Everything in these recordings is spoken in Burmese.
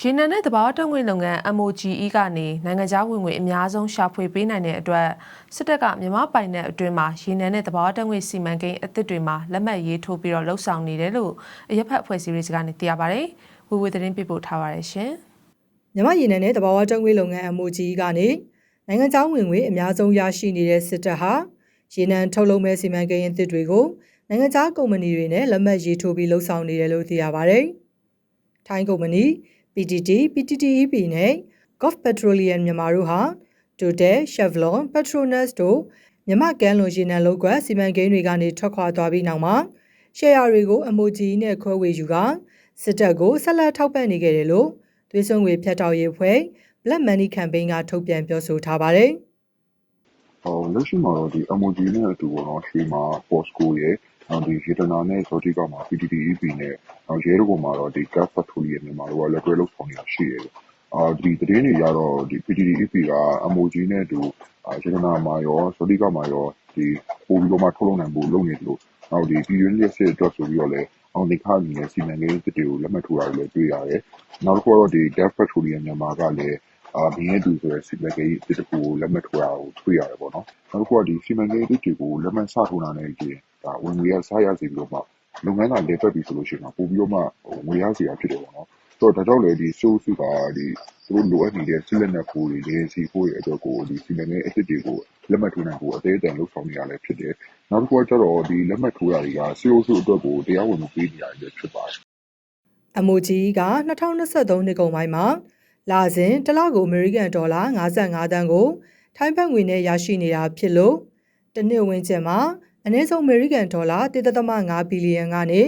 ရေနံနဲ့သဘာဝတက်ငွေလုပ်ငန်း MOGE ကနေနိုင်ငံခြားဝင်ငွေအများဆုံးရှာဖွေပေးနိုင်တဲ့အတွက်စစ်တပ်ကမြန်မာပိုင်နယ်အတွင်းမှာရေနံနဲ့သဘာဝတက်ငွေစီမံကိန်းအသစ်တွေမှာလက်မှတ်ရေးထိုးပြီးတော့လှုပ်ဆောင်နေတယ်လို့အရက်ဖက်အဖွဲ့အစည်းတွေကလည်းသိရပါတယ်။ဝေဝေသတင်းပေးပို့ထားပါတယ်ရှင်။မြမရည်နယ်နဲ့တဘာဝတုံးငွေလုပ်ငန်း MOG ကနေနိုင်ငံခြားဝင်ငွေအများဆုံးရရှိနေတဲ့စစ်တပ်ဟာရေနံထုတ်လုပ်မဲ့စီမံကိန်းအသစ်တွေကိုနိုင်ငံခြားကုမ္ပဏီတွေနဲ့လက်မှတ်ရေးထိုးပြီးလှုပ်ဆောင်နေတယ်လို့သိရပါဗျ။ထိုင်းကုမ္ပဏီ PTT, PTTEP နဲ့ Gulf Petroleum မြန်မာတို့ဟာ Total, Chevron, Petronas တို့မြမကမ်းလွန်ရေနံလုပ်ကွက်စီမံကိန်းတွေကနေထွက်ခွာသွားပြီးနောက်မှာရှယ်ယာတွေကို MOG နဲ့ခွဲဝေယူကစစ်တပ်ကိုဆက်လက်ထောက်ပံ့နေခဲ့တယ်လို့သွေးစွန်ငွေဖြတ်တောက်ရေးအဖွဲ့ Black Money Campaign ကထုတ်ပြန်ပြောဆိုထားပါတယ်။ဟိုလက်ရှိမှာတော့ဒီ MOG နဲ့အတူပေါ့နော်ရွှေမှာ Posco ရဲ့နောက်ဒီရေတနာနဲ့ဇောတိကမှာ PTTEP နဲ့နောက် ရဲတကုံမှာတော့ဒီ Gas Petroleum မြန်မာတို့က လက်တွဲလုပ်ဆောင်နေတာရှိတယ်။အာဒီသတင်းတွေကတော့ဒီ PTTEP က MOG နဲ့အတူအာရေတနာမှာရော ဇောတိကမှာရောဒီပို့ပြီးတော့မှ ထုတ်လုပ်နိုင်ဖို့ လုပ်နေတယ်လို့နောက်ဒီပြည်တွင်းရက်စစ်အတွက်ဆိုပြီးတော့လည်း အောင်ဒီခါအနေနဲ့ စီမံကိန်းတစ်တွေကို လက်မှတ်ထိုးတာတွေလည်း တွေ့ရတယ်။နောက်တစ်ခုကတော့ဒီ Gas Petroleum မြန်မာကလည်းအာဘင်းရဲ့တူဆိုတဲ့ စီမံကိန်းတစ်ခုကို လက်မှတ်ထိုးတာကို တွေ့ရတယ်ပေါ့နော်။နောက်တစ်ခုကဒီစီမံကိန်းတွေကို လက်မှတ်စထိုးတာနဲ့ကြည့်ဒါဝင်ငွေရစရစီပြီးတော့မှ လုပ်ငန်းကလည်းပတ်ပြီးဆိုလို့ရှိရင်ပို့ပြီးတော့မှငွေရစီရဖြစ်တယ်ပေါ့နော်။ဆိုတော့ဒါကြောင့်လည်းဒီစိုးစုကဒီသူတို့လိုအပ်နေတဲ့စစ်လက်နက်ကိုတွေရစီဖို့ရဲ့အတွက်ကိုဒီစီမံကိန်းအစ်စ်တွေကိုလက်မှတ်ထိုးနိုင်ဖို့အသေးအတန်လုပ်ဆောင်နေရလဲဖြစ်တယ်။နောက်တစ်ခုကကျတော့ဒီလက်မှတ်ထိုးတာတွေကစီအိုစုအတွက်ကိုတရားဝင်မှုပေးနေရတယ်ဖြစ်ပါတယ်။ MOG က2023နှစ်ကုန်ပိုင်းမှာလာစဉ်တစ်လကိုအမေရိကန်ဒေါ်လာ55တန်းကိုထိုင်းဘတ်ငွေနဲ့ရရှိနေတာဖြစ်လို့တစ်နှစ်ဝန်းကျင်မှာ အနည်းဆုံးအမေရိကန်ဒေါ်လာ1.5ဘီလီယံကနေ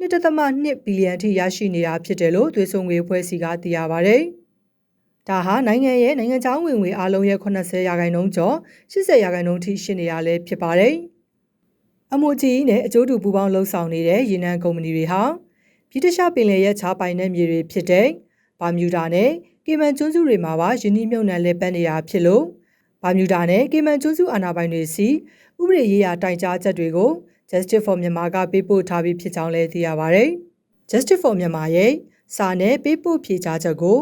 1.2ဘီလီယံထိရရှိနေတာဖြစ်တယ်လို့သွေးစွန်ငွေအဖွဲ့အစည်းကသိရပါဗျ။ဒါဟာနိုင်ငံရဲ့နိုင်ငံခြားဝင်ငွေအားလုံးရဲ့80ရာခိုင်နှုန်းကျော်80ရာခိုင်နှုန်းထိရှိနေရလဲဖြစ်ပါတယ်။ MOG နဲ့အကျိုးတူပူးပေါင်းလှုပ်ဆောင်နေတဲ့ရေနံကုမ္ပဏီတွေဟာပြည်တခြားပင်လယ်ရဲ့ခြားပိုင်တဲ့မြေတွေဖြစ်တဲ့ဘာမြူဒါနဲ့ကေမန်ကျွန်းစုတွေမှာပါယင်းနှိမ့်မြုပ်နှံလဲပတ်နေတာဖြစ်လို့ ဘာမြူဒါနဲ့ကေမန်ကျွန်းစုအာဏာပိုင်တွေစီဥပဒေရေးရာတိုင်ကြားချက်တွေကို Justice for Myanmar ကပေးပို့ထားပြီးဖြစ်ကြောင်းလည်းသိရပါဗျ။ Justice for Myanmar ရဲ့စာနဲ့ပေးပို့ဖြေကြားချက်ကို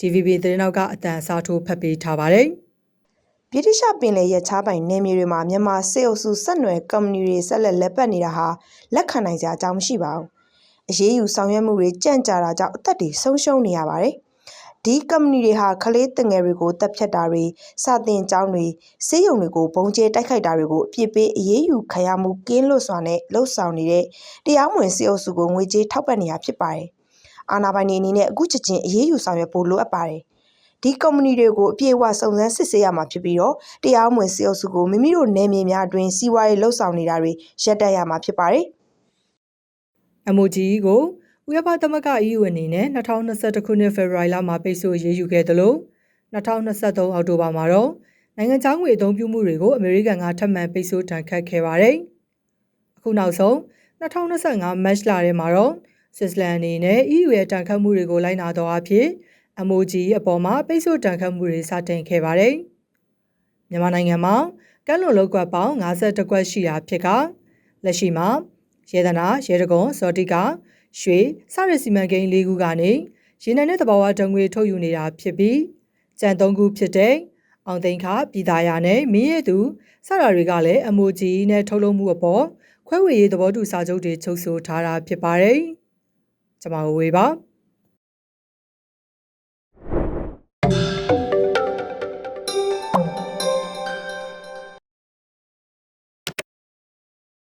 DVB သတင်းနောက်ကအတန်အစားထိုးဖတ်ပေးထားပါတယ်။ဗြိတိရှပင်လယ်ရဲ့ချားပိုင်နယ်မြေတွေမှာမြန်မာစစ်အုပ်စုဆက်နွယ်ကုမ္ပဏီတွေဆက်လက်လက်ပတ်နေတာဟာလက်ခံနိုင်စရာအကြောင်းမရှိပါဘူး။အရေးယူဆောင်ရွက်မှုတွေကြန့်ကြာတာကြောင့်အသက်တွေဆုံးရှုံးနေရပါတယ်။ ဒီကုမ္ပဏီတွေဟာ ကလေးတငယ်တွေကိုတပ်ဖြတ်တာတွေ စာတင်ကျောင်းတွေစေးရုံတွေကိုဘုံကျဲတိုက်ခိုက်တာတွေကို အပြစ်ပေး အရေးယူခံရမှု ကင်းလွတ်စွာနဲ့လှုပ်ဆောင်နေတဲ့ တရားမဝင် စစ်အုပ်စုကို ငွေကြေးထောက်ပံ့နေတာ ဖြစ်ပါတယ်။အာဏာပိုင်တွေအနေနဲ့ အခုချက်ချင်း အရေးယူဆောင်ရွက်ဖို့ လိုအပ်ပါတယ်။ဒီကုမ္ပဏီတွေကို အပြည့်အဝ စုံစမ်းစစ်ဆေးရမှာဖြစ်ပြီးတော့တရားမဝင် စစ်အုပ်စုကို မိမိတို့နယ်မြေများအတွင်း စီးပွားရေးလှုပ်ဆောင်နေတာတွေ ရပ်တန့်ရမှာ ဖြစ်ပါတယ်။ MOG ကို ဥရောပသမဂ္ဂ EU အနေနဲ့2021ခုနှစ်ဖေဖော်ဝါရီလမှာပိတ်ဆို့အရေးယူခဲ့သလို2023အောက်တိုဘာမှာတော့နိုင်ငံခြားငွေအသုံးပြုမှုတွေကိုအမေရိကန်ကထပ်မံပိတ်ဆို့တန်ခတ်ခဲ့ပါတယ်။အခုနောက်ဆုံး2025မတ်လထဲမှာတော့ဆွစ်ဇာလန်အနေနဲ့ EU ရဲ့တန်ခတ်မှုတွေကိုလိုက်နာတော့အဖြစ် MOG အပေါ်မှာပိတ်ဆို့တန်ခတ်မှုတွေစတင်ခဲ့ပါတယ်။မြန်မာနိုင်ငံမှာကမ်းလွန်လောက်ကွက်ပေါင်း52ကွက်ရှိတာဖြစ်ကလက်ရှိမှာရေဒနာရေတကွန်စောတိက ရွှေစရစီမံကိန်း၄ခုကနေရေနံနဲ့တဘာဝတံငွေထုတ်ယူနေတာဖြစ်ပြီးကြံ၃ခုဖြစ်တဲ့အောင်သိန်းခပြည်သားရနဲ့မင်းရဲသူစတာတွေကလည်း MOG နဲ့ထုတ်လုပ်မှုအပေါ်ခွဲဝေရေးသဘောတူစာချုပ်တွေချုပ်ဆိုထားတာဖြစ်ပါတယ်။ကျွန်မဝေပါ